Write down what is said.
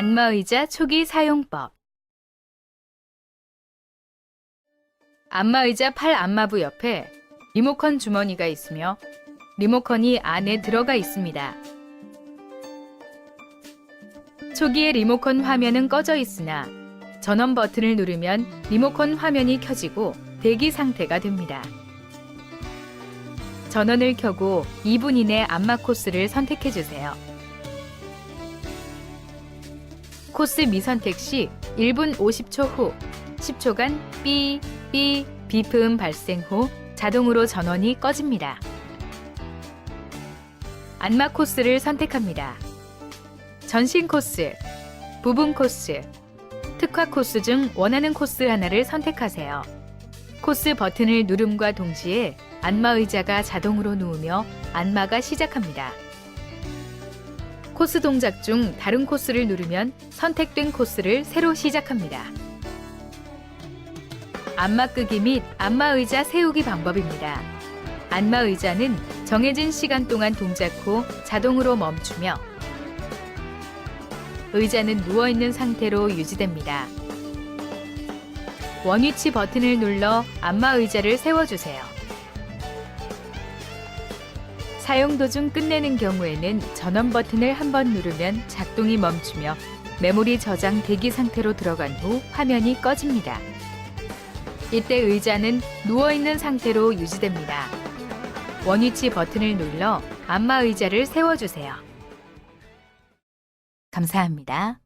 안마의자 초기 사용법 안마의자 팔 안마부 옆에 리모컨 주머니가 있으며 리모컨이 안에 들어가 있습니다. 초기에 리모컨 화면은 꺼져 있으나 전원 버튼을 누르면 리모컨 화면이 켜지고 대기 상태가 됩니다. 전원을 켜고 2분 이내 안마 코스를 선택해 주세요. 코스 미선택 시 1분 50초 후 10초간 삐, 삐, 비프음 발생 후 자동으로 전원이 꺼집니다. 안마 코스를 선택합니다. 전신 코스, 부분 코스, 특화 코스 중 원하는 코스 하나를 선택하세요. 코스 버튼을 누름과 동시에 안마 의자가 자동으로 누우며 안마가 시작합니다. 코스 동작 중 다른 코스를 누르면 선택된 코스를 새로 시작합니다. 안마 끄기 및 안마 의자 세우기 방법입니다. 안마 의자는 정해진 시간 동안 동작 후 자동으로 멈추며 의자는 누워 있는 상태로 유지됩니다. 원위치 버튼을 눌러 안마 의자를 세워주세요. 사용 도중 끝내는 경우에는 전원 버튼을 한 번 누르면 작동이 멈추며 메모리 저장 대기 상태로 들어간 후 화면이 꺼집니다. 이때 의자는 누워있는 상태로 유지됩니다. 원위치 버튼을 눌러 안마 의자를 세워주세요. 감사합니다.